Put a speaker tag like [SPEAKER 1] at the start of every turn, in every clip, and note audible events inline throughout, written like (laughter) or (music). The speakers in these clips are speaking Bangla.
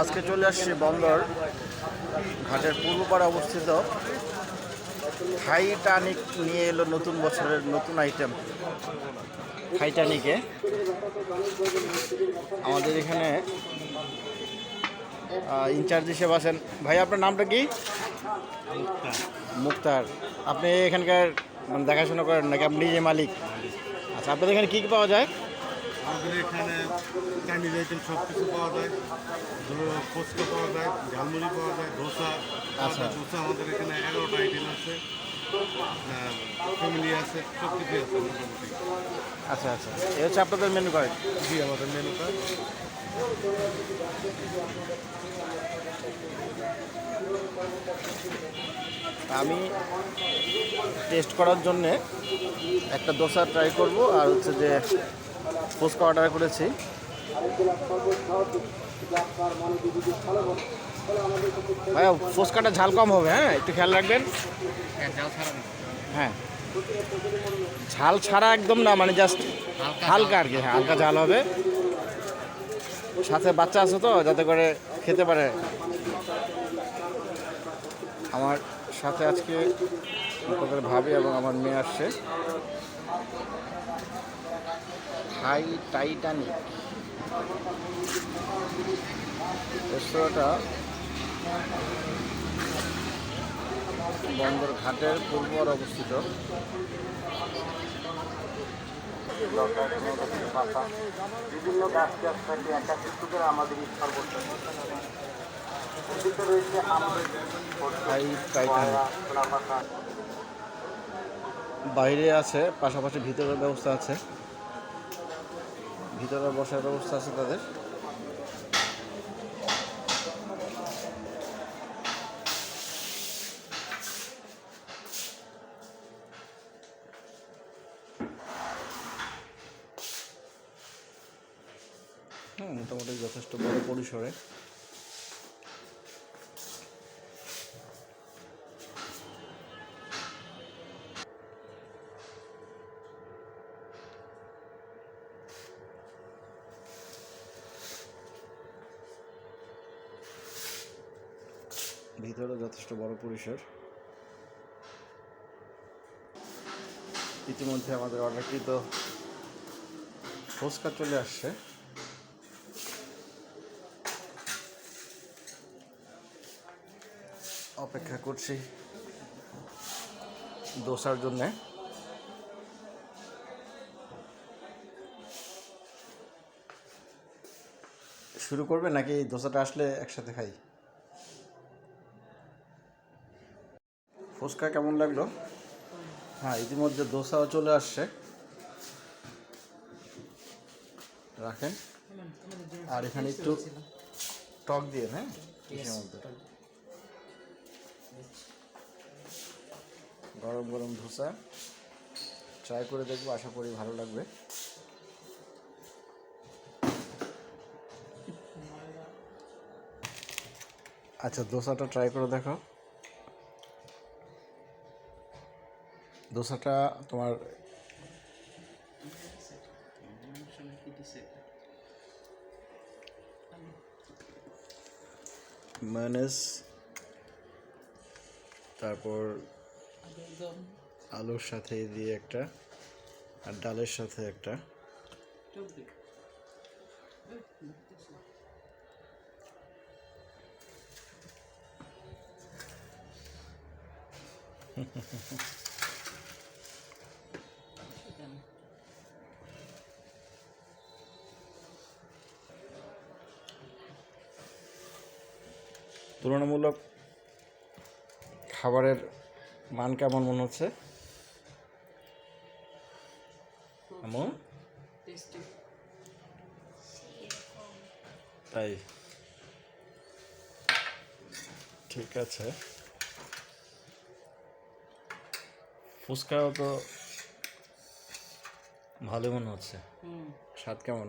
[SPEAKER 1] আজকে চলে আসছি বন্দর, ঘাটের পূর্ব পাড়ে অবস্থিত। হাইটানিক নিয়ে এলো নতুন বছরের নতুন আইটেম হাইটানিকে আমাদের এখানে ইনচার্জ হিসেবে আছেন। ভাই, আপনার নামটা কি? মুক্তার। আপনি এখানকার মানে দেখাশোনা করেন নাকি? আপনি নিজে মালিক। আচ্ছা আপনাদের এখানে কী কী পাওয়া যায়?
[SPEAKER 2] আমাদের এখানে চাইনিজ আইটেম সব কিছু পাওয়া যায়। ফুচকা পাওয়া যায় ঝালমুড়ি পাওয়া যায় ধোসা আচ্ছা। ধোসা আমাদের এখানে এগারোটা আইটেম আছে। ফ্যামিলি আছে সব কিছু আছে মোটামুটি।
[SPEAKER 1] আচ্ছা আচ্ছা। এই হচ্ছে আপনাদের মেনু কার্ড
[SPEAKER 2] জি আমাদের মেনু কার্ড
[SPEAKER 1] আমি টেস্ট করার জন্যে একটা দোসা ট্রাই করব আর হচ্ছে যে ফুচকা অর্ডার করেছি। ভাইয়া ফুচকাটা ঝাল কম হবে হ্যাঁ? একটু খেয়াল রাখবেন। হ্যাঁ ঝাল ছাড়া একদম না মানে জাস্ট হালকা আর কি হ্যাঁ হালকা ঝাল হবে। সাথে বাচ্চা আছে তো যাতে করে খেতে পারে। আমার সাথে আজকে ভাবি এবং আমার মেয়ে আসছে। High Titanic. রেস্তোরাঁটা বন্দর ঘাটের পূর্ব অবস্থিত।
[SPEAKER 3] বিভিন্ন গাছ থাকে করে আমাদের করতে রয়েছে
[SPEAKER 1] বাইরে আছে পাশাপাশি ভিতরের ব্যবস্থা আছে। ভিতরে বসার ব্যবস্থা আছে তাদের। হ্যাঁ মোটামুটি যথেষ্ট বড় পরিসরে। ভিতরে যথেষ্ট বড় পরিসর। ইতিমধ্যে আমাদের অর্ডারকৃত ফুচকা চলে আসছে। অপেক্ষা করছি দোসার জন্যে। শুরু করবে নাকি দোসাটা আসলে একসাথে খাই? ফুচকা কেমন লাগল? হ্যাঁ ইতিমধ্যে দোসাও চলে আসছে। রাখেন। আর এখানে একটু টক দিয়ে হ্যাঁ? গরম গরম ধোসা। ট্রাই করে দেখব আশা করি ভালো লাগবে। আচ্ছা দোসাটা ট্রাই করে দেখো। দোসাটা তোমার মায়োনেজ তারপর আলুর সাথে দিয়ে একটা আর ডালের সাথে একটা। (laughs) তুলনামূলক খাবারের মান কেমন মনে হচ্ছে? এমন তাই? ঠিক আছে। ফুচকাও তো ভালো মনে হচ্ছে। স্বাদ কেমন?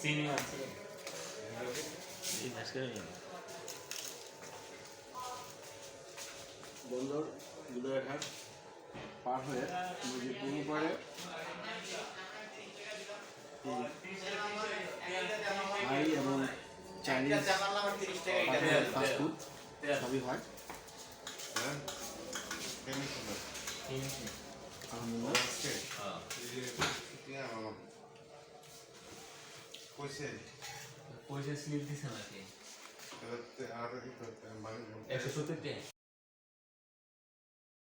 [SPEAKER 4] চিনি আছে
[SPEAKER 5] বন্দর বিদয়ঘাট পার হয়ে নদীর পূর্ব পাড়ে থাই এবং চাইনিজ ফাস্টফুড সবই হয়।
[SPEAKER 2] হ্যাঁ?
[SPEAKER 5] আলহামদুলিল্লাহ
[SPEAKER 4] হ্যাঁ
[SPEAKER 2] কইছে
[SPEAKER 4] পয়সা স্লিপ দিছে নাকি?
[SPEAKER 2] আর কি করতে মানে
[SPEAKER 4] একশো সত্তর টাকা